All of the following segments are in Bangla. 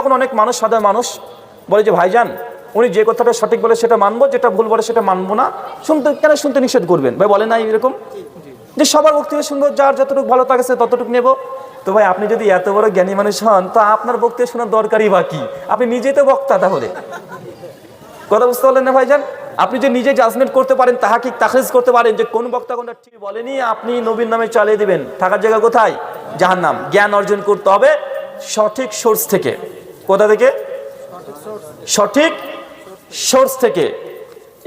তখন অনেক মানুষ, সাধারণ মানুষ বলে যে, ভাইজান, উনি যে কথাটা সঠিক বলে সেটা মানবো, যেটা ভুল বলে সেটা মানবো না। শুনতে, কেন শুনতে নিষেধ করবেন? ভাই, বলে না এরকম? যে সবার বক্তব্য শুনব, যার যতটুকু ভালো থাকছে ততটুকু নেব। তো ভাই, আপনি যদি এত বড় জ্ঞানী মানুষ হন, তো আপনার বক্তব্য শোনার দরকারই বা কি? আপনি নিজেই তো বক্তা তাহলে। কথা বুঝতে পারলেন না, ভাইজান? আপনি যে নিজে জাজমেন্ট করতে পারেন, তাহা কি তাখরিজ করতে পারেন? যে কোন বক্তা কোনটা ঠিক বলেনি, আপনি নবীর নামে চালিয়ে দিবেন। থাকার জায়গা কোথায়? জাহান্নাম। জ্ঞান অর্জন করতে হবে সঠিক সোর্স থেকে। কোথা থেকে? সঠিক সোর্স থেকে।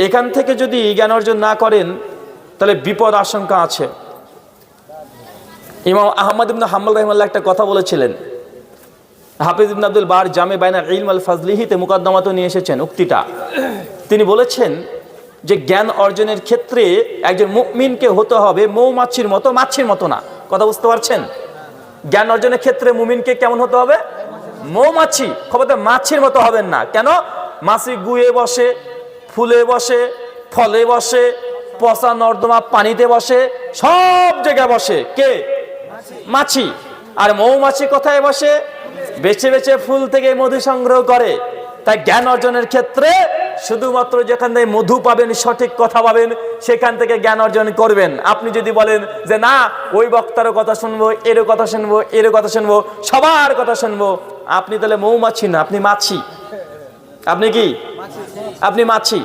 এখান থেকে যদি জ্ঞান অর্জন না করেন, তাহলে বিপদ আশঙ্কা আছে। ইমাম আহমদ ইবনে হাম্বল রহমাল্লাহ একটা কথা বলেছিলেন। হাফিজ ইবনে আব্দুল বার জামে বাইনা ইলম আল ফাজলিহিতে মুকদ্দমাতে নিয়ে এসেছেন উক্তিটা। তিনি বলেছেন যে জ্ঞান অর্জনের ক্ষেত্রে একজন মুমিনকে হতে হবে মৌমাছির মতো, মাছির মতো না। কথা বুঝতে পারছেন? জ্ঞান অর্জনের ক্ষেত্রে মুমিনকে কেমন হতে হবে? মৌমাছি খবরতে মাছির মতো হবেন না। কেন? মাছি গুয়ে বসে, ফুলে বসে, ফলে বসে, পচা নর্দমা পানিতে বসে, সব জায়গায় বসে। কে? মাছি। আর মৌমাছি কোথায় বসে? বেছে বেছে ফুল থেকে মধু সংগ্রহ করে। তাই জ্ঞান অর্জনের ক্ষেত্রে শুধুমাত্র যেখান থেকে মধু পাবেন, সঠিক কথা পাবেন, সেখান থেকে জ্ঞান অর্জন করবেন। আপনি যদি বলেন যে, না, ওই বক্তারও কথা শুনব এর কথা শুনব এর কথা শুনব, সবার কথা শুনব আপনি তাহলে মৌমাছি না, আপনি মাছি। আপনি কি? আপনি মাছি।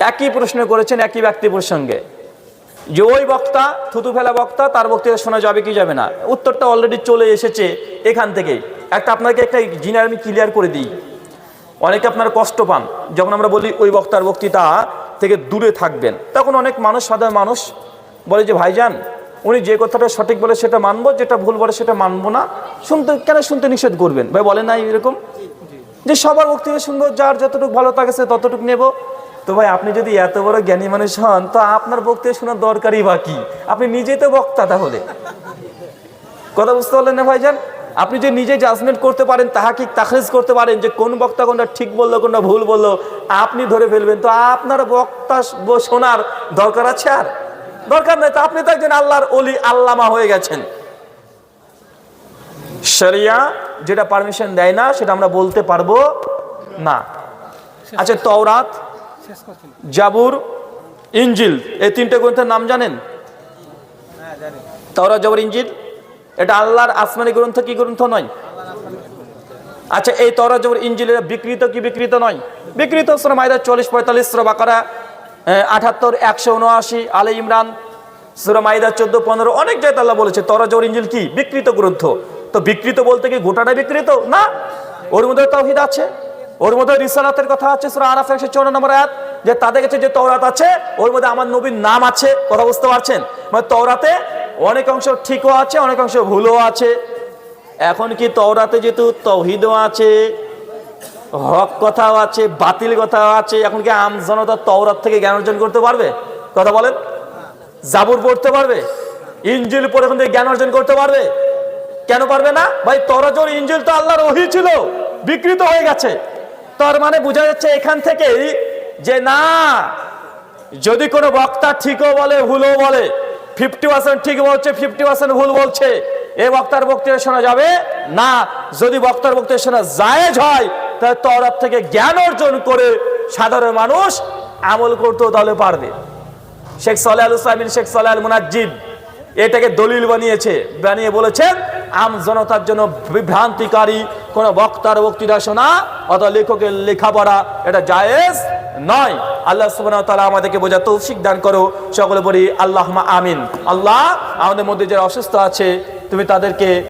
একই প্রশ্ন করেছেন, একই ব্যক্তি প্রসঙ্গে। যে ওই বক্তা, থুতু ফেলা বক্তা, তার বক্তৃতা শোনা যাবে কি যাবে না? উত্তরটা অলরেডি চলে এসেছে এখান থেকেই একটা আপনাকে একটা জিনিস আমি ক্লিয়ার করে দিই। অনেকে আপনারা কষ্ট পান। যখন আমরা বলি ওই বক্তার বক্তৃতা থেকে দূরে থাকবেন, তখন অনেক মানুষ, সাধারণ মানুষ বলে যে, ভাইজান উনি যে কথাটা সঠিক বলে সেটা মানবো, যেটা ভুল বলে সেটা মানবো না। শুনতে, কেন শুনতে নিষেধ করবেন? ভাই বলে না এরকম। যে সবার বক্তব্য শুনব, যার যতটুকু ভালো থাকছে ততটুকু নেব। তো ভাই, আপনি যদি এত বড় জ্ঞানী মানুষ হন, তো আপনার বক্তব্য শোনার দরকারই বা কি? আপনি নিজেই তো বক্তা তাহলে। কথা বুঝতে পারলেন না ভাইজান? আপনি যে নিজে জাজমেন্ট করতে পারেন, তাহা কি তাখরিজ করতে পারেন? যে কোন বক্তা কোনটা ঠিক বলল, কোনটা ভুল বলল, আপনি ধরে ফেলবেন। তো আপনার বক্তা শোনার দরকার আছে আর? দরকার নেই তো আপনি তো একজন আল্লাহর অলি আল্লামা হয়ে গেছেন। শরিয়া যেটা পারমিশন দেয় না, সেটা আমরা বলতে পারব না। আচ্ছা তওরাত, জাবুর ইঞ্জিল এই তিনটে গ্রন্থের নাম জানেন? তওরাত, জাবুর ইঞ্জিল এটা আল্লাহর আসমানি গ্রন্থ কি গ্রন্থ নয়? আচ্ছা এই তওরাত, জাবুর ইঞ্জিলের বিকৃত কি বিকৃত নয়? বিকৃত মাইদা চল্লিশ পঁয়তাল্লিশ বাকারা। আঠাত্তর একশো উনআশি, আলে ইমরান, সুরা মাইদা চোদ্দ, পনেরো, অনেক জায়গায় আল্লাহ বলেছে তওরাত জাবুর ইঞ্জিল কি? বিকৃত গ্রন্থ। তো বিকৃত বলতে কি গোটাটা বিকৃত? না। ওর মধ্যে তাওহিদ আছে, ওর মধ্যে রিসালাতের কথা আছে, সুরা আরাফ একশো চৌন্ন নম্বর এক যে তাদের কাছে যে তওরাত আছে, ওর মধ্যে আমার নবীর নাম আছে, কথা বুঝতে পারছেন? মানে তওরাতে অনেক অংশ ঠিকও আছে, অনেক অংশ ভুলও আছে। এখন কি তওরাতে যেহেতু তহিদও আছে হক কথাও আছে, বাতিল কথাও আছে, এখন কি আম জনতা তওরাত থেকে জ্ঞান অর্জন করতে পারবে? কথা বলেন। জাবুর পড়তে পারবে? ইঞ্জিল পড়ে এখন থেকে জ্ঞান অর্জন করতে পারবে? কেন পারবে না? ভাই তরাজোর ইঞ্জিল তো আল্লাহর ওহি ছিল, বিকৃত হয়ে গেছে। তার মানে বোঝা যাচ্ছে এখান থেকেই যে না, যদি কোনো বক্তা ঠিকও বলে, ভুলও বলে ফিফটি পার্সেন্ট ঠিক বলছে ফিফটি পার্সেন্ট ভুল বলছে, এ বক্তার বক্তৃতা শোনা যাবে না। যদি বক্তার বক্তৃতা শোনা জায়েজ হয় তাহলে তরফ থেকে জ্ঞান অর্জন করে সাধারণ মানুষ আমল করতেও তাহলে পারবে। শেখ সালে আল সামিন শেখ সালে আল মুনাজ্জিদ এটাকে দলিল বানিয়েছে, বানিয়ে বলেছেন, আম জনতার জন্য বিভ্রান্তিকারী কোন বক্তার বক্তৃতা শোনা অথবা লেখকের লেখাপড়া এটা জায়েজ নয়। আল্লাহ সুবহানাহু তাআলা আমাদেরকে বোঝা তৌফিক দান করো। সকলে বলি আল্লাহ আমিন। আল্লাহ আমাদের মধ্যে যারা অসুস্থ আছে, তুমি তাদেরকে